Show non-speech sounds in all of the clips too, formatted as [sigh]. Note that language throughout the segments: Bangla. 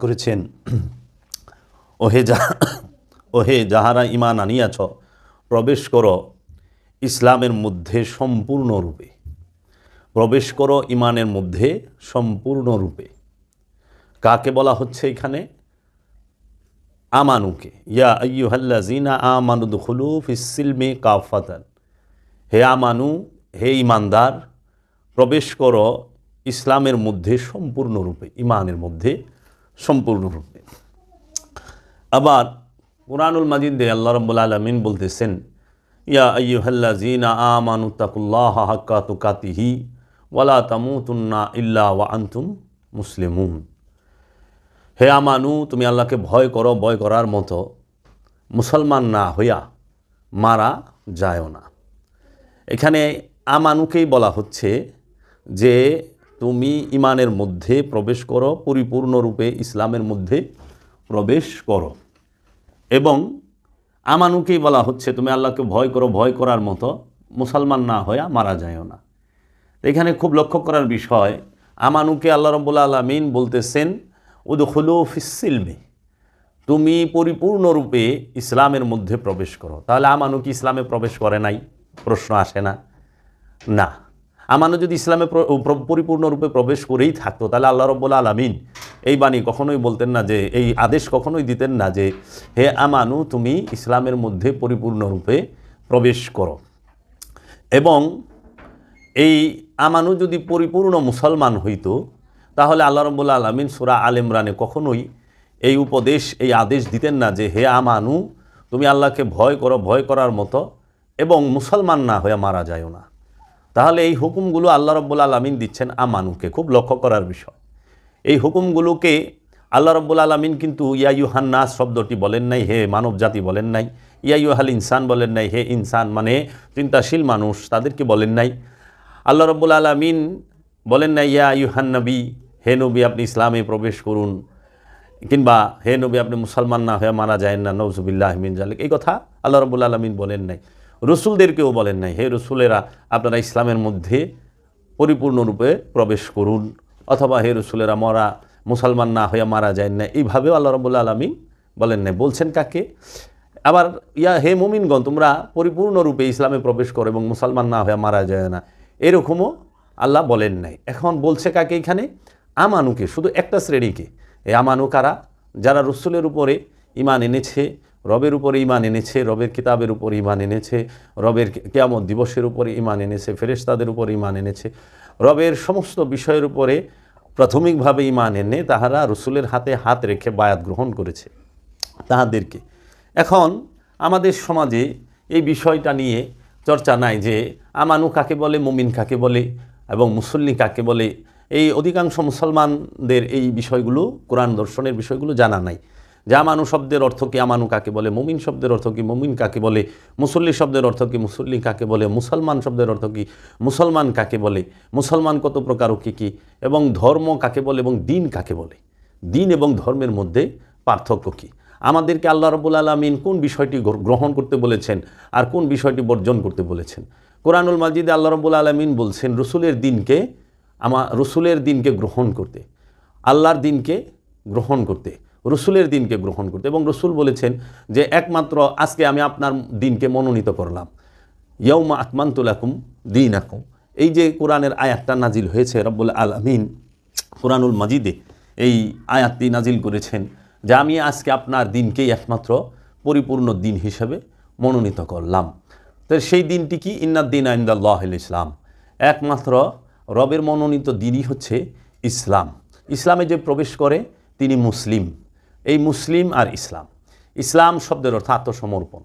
করেছেন। ওহে যা ওহে যাহারা ইমান আনিয়াছ, প্রবেশ করো ইসলামের মধ্যে সম্পূর্ণরূপে প্রবেশ করো ইমানের মধ্যে সম্পূর্ণরূপে কাকে বলা হচ্ছে এখানে? আমানুকে। ইয়া আইয়ুহাল্লা জিনা আমানুদ হুলু ফিসিলমে কাফাতান হে আমানু, হে ইমানদার প্রবেশ করো ইসলামের মধ্যে সম্পূর্ণরূপে ইমানের মধ্যে সম্পূর্ণরূপে। আবার কোরআনুল মাজিদে আল্লাহ রব্বুল আলমিন বলতেছেন, ইয়া আইয়ুহাল্লা জিনা আমানু তাকুল্লাহ হাক্কা তুকাতিহি ওয়ালা তামুতুন্না ইল্লা ওয়া আন্তুম মুসলিমুন। হে আমানু, তুমি আল্লাহকে ভয় করো, ভয় করার মতো মুসলমান না হইয়া মারা যায় না। এখানে আমানুকেই বলা হচ্ছে যে তুমি ইমানের মধ্যে প্রবেশ করো, পরিপূর্ণরূপে ইসলামের মধ্যে প্রবেশ করো। এবং আমানুকেই বলা হচ্ছে, তুমি আল্লাহকে ভয় করো, ভয় করার মতো, মুসলমান না হইয়া মারা যায়ও না। এখানে খুব লক্ষ্য করার বিষয়, আমানুকে আল্লাহ রব্বুল আলমিন বলতেছেন, উদখুলু ফিসিলমে তুমি পরিপূর্ণরূপে ইসলামের মধ্যে প্রবেশ করো। তাহলে আমানু কি ইসলামে প্রবেশ করে নাই? প্রশ্ন আসে না? না। আমানু যদি ইসলামে প্র- প্র- পরিপূর্ণরূপে প্রবেশ করেই থাকতো, তাহলে আল্লাহ রব্বুল আলমিন এই বাণী কখনোই বলতেন না যে, এই আদেশ কখনোই দিতেন না যে, হে আমানু, তুমি ইসলামের মধ্যে পরিপূর্ণরূপে প্রবেশ করো। এবং এই আমানু যদি পরিপূর্ণ মুসলমান হইতো, তাহলে আল্লাহ রব্বুল আলমিন সুরা আল ইমরানে কখনোই এই উপদেশ, এই আদেশ দিতেন না যে, হে আমানু, তুমি আল্লাহকে ভয় করো, ভয় করার মতো, এবং মুসলমান না হয়ে মারা যায়ও না। তাহলে এই হুকুমগুলো আল্লাহ রব্বুল আলমিন দিচ্ছেন আমানুকে। খুব লক্ষ্য করার বিষয়। এই হুকুমগুলোকে আল্লাহ রব্বুল আলমিন কিন্তু ইয়াইহান নাস শব্দটি বলেন নাই, হে মানব জাতি বলেন নাই ইয়াইহাল ইনসান বলেন নাই, হে ইনসান মানে চিন্তাশীল মানুষ তাদেরকে বলেন নাই। আল্লাহ রব্বুল আলমিন বলেন নাই, ইয়া ইউহান নবী, হে নবী আপনি ইসলামে প্রবেশ করুন, কিংবা হে নবী আপনি মুসলমান না হয়ে মারা যায় না নজুবিল্লাহ মিন জালিক এই কথা আল্লাহ রব্বুল আলমিন বলেন নাই। রসুলদেরকেও বলেন নাই, হে রসুলেরা, আপনারা ইসলামের মধ্যে পরিপূর্ণরূপে প্রবেশ করুন। অথবা হে রসুলেরা, মরা, মুসলমান না হয়ে মারা যায় না। এইভাবেও আল্লাহ রব্বুল আলমিন বলেন নাই। বলছেন কাকে? আবার, ইয়া, হে মুমিনগণ, তোমরা পরিপূর্ণরূপে ইসলামে প্রবেশ করো এবং মুসলমান না হয়ে মারা যায় না। এরকমও আল্লাহ বলেন নাই। এখন বলছে কাকে এখানে? আমানুকে, শুধু একটা শ্রেণীকে। এই আমানু কারা? যারা রসুলের উপরে ইমান এনেছে রবের উপরে ইমান এনেছে, রবের কিতাবের উপর ইমান এনেছে, রবের কেয়ামত দিবসের উপরে ইমান এনেছে, ফেরেশতাদের উপর ইমান এনেছে। রবের সমস্ত বিষয়ের উপরে প্রাথমিকভাবে ইমান এনে তাহারা রসুলের হাতে হাত রেখে বায়াত গ্রহণ করেছে তাহাদেরকে। এখন আমাদের সমাজে এই বিষয়টা নিয়ে চর্চা নাই যে আমানু কাকে বলে, মুমিন কাকে বলে এবং মুসল্লি কাকে বলে, এই অধিকাংশ মুসলমানদের এই বিষয়গুলো, কোরআন দর্শনের বিষয়গুলো জানা নাই। যে আমানু শব্দের অর্থ কি, আমানু কাকে বলে, মুমিন শব্দের অর্থ কি, মুমিন কাকে বলে, মুসল্লি শব্দের অর্থ কি, মুসল্লি কাকে বলে, মুসলমান শব্দের অর্থ কি, মুসলমান কাকে বলে, মুসলমান কত প্রকার ও কী কী, এবং ধর্ম কাকে বলে এবং দিন কাকে বলে। দিন এবং ধর্মের মধ্যে পার্থক্য কী? আমাদেরকে আল্লাহ রবুল আলমিন কোন বিষয়টি গ্রহণ করতে বলেছেন আর কোন বিষয়টি বর্জন করতে বলেছেন? কোরআনুল মাজিদে আল্লাহ রবুল আলমিন বলছেন, রসুলের দিনকে আমার রসুলের দিনকে গ্রহণ করতে, আল্লাহর দিনকে গ্রহণ করতে। রসুলের দিনকে গ্রহণ করতে। এবং রসুল বলেছেন যে, একমাত্র আজকে আমি আপনার দিনকে মনোনীত করলাম। ইয়ৌমা আকমান্তুলাকুম দিন আকুম এই যে কোরআনের আয়াতটা নাজিল হয়েছে রব্বুল আলমিন, কোরআনুল মাজিদে এই আয়াতটি নাজিল করেছেন যে, আমি আজকে আপনার দিনকেই একমাত্র পরিপূর্ণ দিন হিসেবে মনোনীত করলাম। তো সেই দিনটি কি? ইন্নাদ্দিন আইন্দাল্লাহ ইসলাম। একমাত্র রবের মনোনীত দিনই হচ্ছে ইসলাম। ইসলামে যে প্রবেশ করে, তিনি মুসলিম। এই মুসলিম আর ইসলাম। ইসলাম শব্দের অর্থ আত্মসমর্পণ।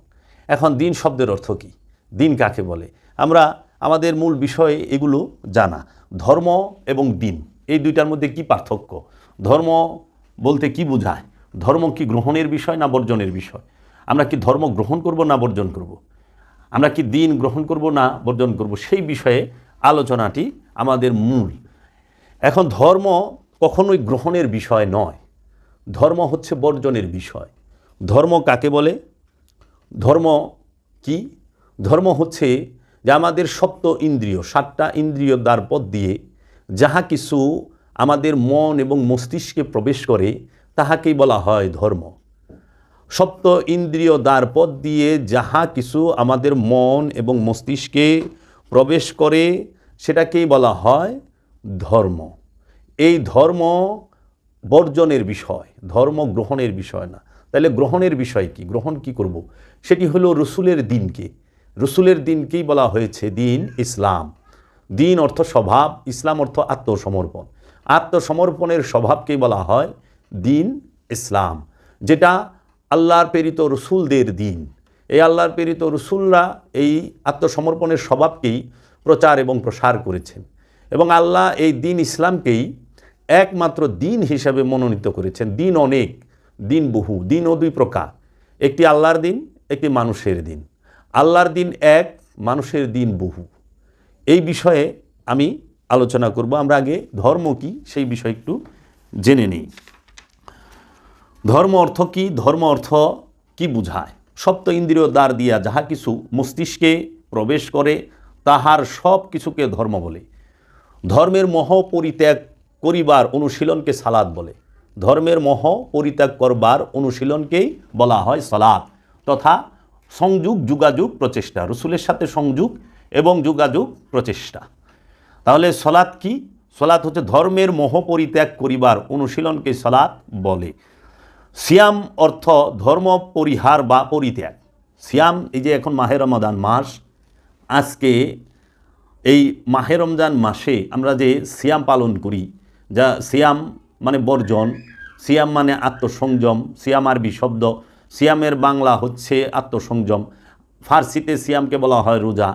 এখন দিন শব্দের অর্থ কী? দিন কাকে বলে? আমরা, আমাদের মূল বিষয় এগুলো জানা। ধর্ম এবং দিন, এই দুইটার মধ্যে কি পার্থক্য? ধর্ম বলতে কি বোঝায়? ধর্ম কি গ্রহণের বিষয় না বর্জনের বিষয়? আমরা কি ধর্ম গ্রহণ করব না বর্জন করব। আমরা কি দিন গ্রহণ করব না বর্জন করব? সেই বিষয়ে আলোচনাটি আমাদের মূল। এখন ধর্ম কখনোই গ্রহণের বিষয় নয়। ধর্ম হচ্ছে বর্জনের বিষয়। ধর্ম কাকে বলে? ধর্ম কি? ধর্ম হচ্ছে যে আমাদের সপ্ত ইন্দ্রিয়, সাতটা ইন্দ্রিয় দ্বার পথ দিয়ে যাহা কিছু আমাদের মন এবং মস্তিষ্কে প্রবেশ করে, তাহাকেই বলা হয় ধর্ম। সপ্ত ইন্দ্রিয় দ্বার পথ দিয়ে যাহা কিছু আমাদের মন এবং মস্তিষ্কে প্রবেশ করে, সেটাকেই বলা হয় ধর্ম। এই ধর্ম বর্জনের বিষয়, ধর্ম গ্রহণের বিষয় না। তাহলে গ্রহণের বিষয় কি? গ্রহণ কি করব। সেটি হলো রসুলের দিনকে। রসুলের দিনকেই বলা হয়েছে দিন ইসলাম। দিন অর্থ স্বভাব, ইসলাম অর্থ আত্মসমর্পণ। আত্মসমর্পণের স্বভাবকেই বলা হয় দিন ইসলাম, যেটা আল্লাহর প্রেরিত রসুলদের দিন। এই আল্লাহর প্রেরিত রসুলরা এই আত্মসমর্পণের স্বভাবকেই প্রচার এবং প্রসার করেছেন। এবং আল্লাহ এই দিন ইসলামকেই একমাত্র দিন হিসাবে মনোনীত করেছেন। দিন অনেক, দিন বহু দিনও দুই প্রকার একটি আল্লাহর দিন, একটি মানুষের দিন। আল্লাহর দিন এক, মানুষের দিন বহু। এই বিষয়ে আমি আলোচনা করব। আমরা আগে ধর্ম কি, সেই বিষয় একটু জেনে নিই। ধর্ম অর্থ কি? ধর্ম অর্থ কি বুঝায়? সপ্ত ইন্দ্রিয় দ্বার দিয়া যাহা কিছু মস্তিষ্কে প্রবেশ করে, তাহার সব কিছুকে ধর্ম বলে। ধর্মের মহ পরিত্যাগ করিবার অনুশীলনকে সালাদ বলে। ধর্মের মহ পরিত্যাগ করবার অনুশীলনকেই বলা হয় সালাদ তথা সংযোগ, যোগাযোগ, প্রচেষ্টা, রসুলের সাথে সংযোগ এবং যোগাযোগ, প্রচেষ্টা। তাহলে সলাৎ কি? সলাৎ হচ্ছে ধর্মের মোহ পরিত্যাগ করিবার অনুশীলনকে সলাৎ বলে। সিয়াম অর্থ ধর্ম পরিহার বা পরিত্যাগ। সিয়াম এই যে এখন মাহে রমাদান মাস, আজকে এই মাহে রমজান মাসে আমরা যে সিয়াম পালন করি যা সিয়াম মানে বর্জন, সিয়াম মানে আত্মসংযম, সিয়াম আরবি শব্দ, সিয়ামের বাংলা হচ্ছে আত্মসংযম। ফার্সিতে সিয়ামকে বলা হয় রোজা।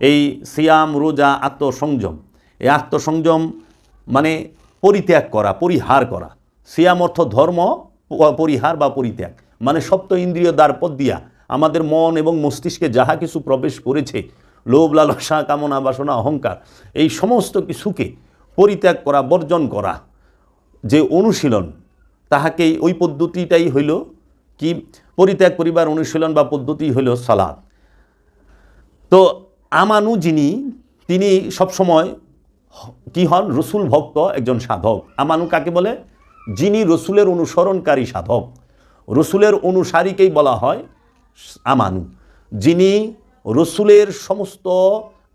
এই সিয়াম, রোজা, আত্মসংযম, এই আত্মসংযম মানে পরিত্যাগ করা, পরিহার করা। সিয়াম অর্থ ধর্ম, পরিহার বা পরিত্যাগ। মানে সপ্ত ইন্দ্রিয় দ্বারপদ দিয়া আমাদের মন এবং মস্তিষ্কে যাহা কিছু প্রবেশ করেছে, লোভ, লালসা, কামনা, বাসনা, অহংকার, এই সমস্ত কিছুকে পরিত্যাগ করা, বর্জন করা যে অনুশীলন তাহাকেই ওই পদ্ধতিটাই হইল কি পরিত্যাগ করিবার অনুশীলন বা পদ্ধতি হইল সালাদ তো আমানু যিনি, তিনি সবসময় কি হন? রসুল ভক্ত, একজন সাধক। আমানু কাকে বলে? যিনি রসুলের অনুসরণকারী সাধক। রসুলের অনুসারীকেই বলা হয় আমানু। যিনি রসুলের সমস্ত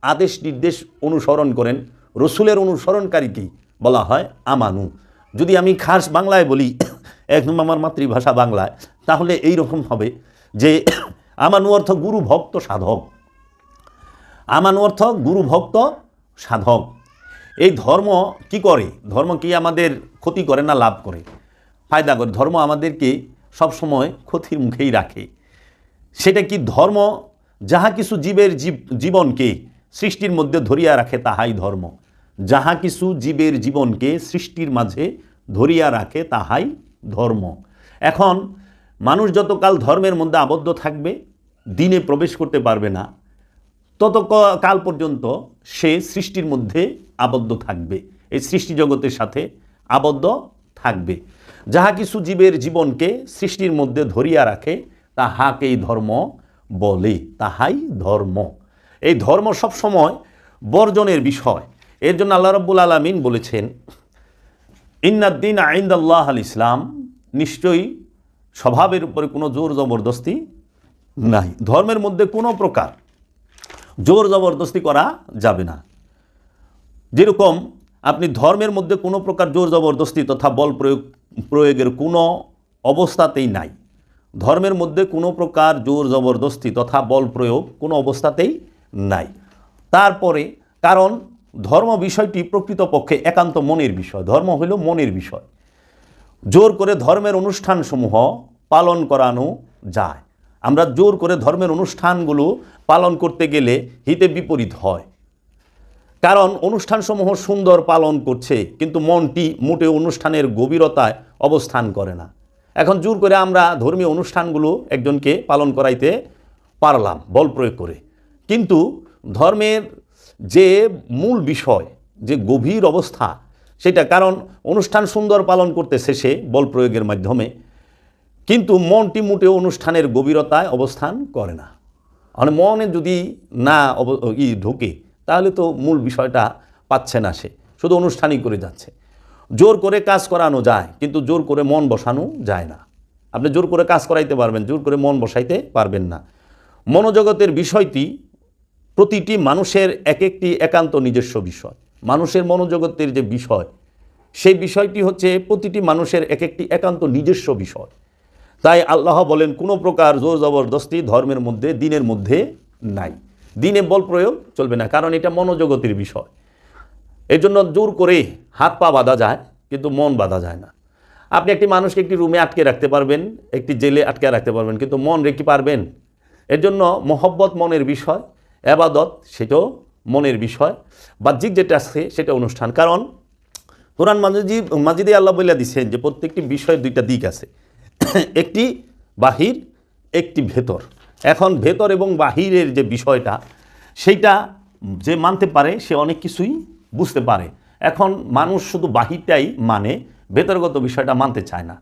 আদেশ নির্দেশ অনুসরণ করেন রসুলের অনুসরণকারীকেই বলা হয় আমানু। যদি আমি খাস বাংলায় বলি একদম আমার মাতৃভাষা বাংলায়, তাহলে এই রকম হবে যে আমানু অর্থ গুরু ভক্ত সাধক। আমানু অর্থ গুরু ভক্ত সাধক। এই ধর্ম কি করে? ধর্ম কি আমাদের ক্ষতি করে না লাভ করে? ফায়দা করে। ধর্ম আমাদেরকে সবসময় ক্ষতির মুখেই রাখে। সেটা কি ধর্ম? যাহা কিছু জীবের জীব- জীবনকে সৃষ্টির মধ্যে ধরিয়া রাখে তাহাই ধর্ম। যাহা কিছু জীবের জীবনকে সৃষ্টির মাঝে ধরিয়া রাখে তাহাই ধর্ম। এখন মানুষ যতকাল ধর্মের মধ্যে আবদ্ধ থাকবে, দিনে প্রবেশ করতে পারবে না তত কাল পর্যন্ত সে সৃষ্টির মধ্যে আবদ্ধ থাকবে। এই সৃষ্টি জগতের সাথে আবদ্ধ থাকবে। যাহা কিছু জীবের জীবনকে সৃষ্টির মধ্যে ধরিয়া রাখে, তাহাকেই ধর্ম বলে, তাহাই ধর্ম। এই ধর্ম সবসময় বর্জনের বিষয়। এর জন্য আল্লাহ রব্বুল আলমিন বলেছেন ইন্নাদ্দিন আইন্দ আল্লাহ আল ইসলাম। নিশ্চয়ই স্বভাবের উপরে কোনো জোর জবরদস্তি নাই। ধর্মের মধ্যে কোনো প্রকার জোর জবরদস্তি করা যাবে না। যেরকম আপনি ধর্মের মধ্যে কোনো প্রকার জোর জবরদস্তি তথা বল প্রয়োগ, প্রয়োগের কোনো অবস্থাতেই নাই। ধর্মের মধ্যে কোনো প্রকার জোর জবরদস্তি তথা বল প্রয়োগ কোনো অবস্থাতেই নাই। তারপরে, কারণ ধর্ম বিষয়টি প্রকৃতপক্ষে একান্ত মনের বিষয়। ধর্ম হইল মনের বিষয়। জোর করে ধর্মের অনুষ্ঠানসমূহ পালন করানো যায়। আমরা জোর করে ধর্মের অনুষ্ঠানগুলো পালন করতে গেলে হিতে বিপরীত হয়। কারণ অনুষ্ঠানসমূহ সুন্দর পালন করছে, কিন্তু মনটি মোটে অনুষ্ঠানের গভীরতায় অবস্থান করে না। এখন জোর করে আমরা ধর্মীয় অনুষ্ঠানগুলো একজনকে পালন করাইতে পারলাম, বল প্রয়োগ করে। কিন্তু ধর্মের যে মূল বিষয়, যে গভীর অবস্থা, সেটা কারণ অনুষ্ঠান সুন্দর পালন করতেছে সে বল প্রয়োগের মাধ্যমে, কিন্তু মনটি মোটেও অনুষ্ঠানের গভীরতায় অবস্থান করে না। মানে মনে যদি না অব- ই ঢোকে, তাহলে তো মূল বিষয়টা পাচ্ছে না সে। শুধু অনুষ্ঠানই করে যাচ্ছে। জোর করে কাজ করানো যায়, কিন্তু জোর করে মন বসানো যায় না। আপনি জোর করে কাজ করাইতে পারবেন, জোর করে মন বসাইতে পারবেন না। মনোজগতের বিষয়টি প্রতিটি মানুষের এক একটি একান্ত নিজস্ব বিষয়। মানুষের মনোজগতের যে বিষয়, সেই বিষয়টি হচ্ছে প্রতিটি মানুষের এক একটি একান্ত নিজস্ব বিষয়। তাই আল্লাহ বলেন, কোনো প্রকার জোর জবরদস্তি ধর্মের মধ্যে, দিনের মধ্যে নাই। দিনে বল প্রয়োগ চলবে না, কারণ এটা মনোজগতের বিষয়। এই জন্য জোর করে হাত পা বাঁধা যায়, কিন্তু মন বাঁধা যায় না। আপনি একটি মানুষকে একটি রুমে আটকে রাখতে পারবেন, একটি জেলে আটকে রাখতে পারবেন, কিন্তু মন রেখে পারবেন। এর জন্য মহব্বত মনের বিষয় এবাদত, সেটাও মনের বিষয়। বাহ্যিক যেটা আছে, সেটা অনুষ্ঠান। কারণ কোরআন মাজিদি, মাজিদে আল্লাহ বলে দিচ্ছেন যে প্রত্যেকটি বিষয়ের দুইটা দিক আছে। [coughs] একটি বাহির, একটি ভেতর। এখন ভেতর এবং বাহিরের যে বিষয়টা, সেইটা যে মানতে পারে, সে অনেক কিছুই বুঝতে পারে। এখন মানুষ শুধু বাহিরটাই মানে ভেতরগত বিষয়টা মানতে চায় না।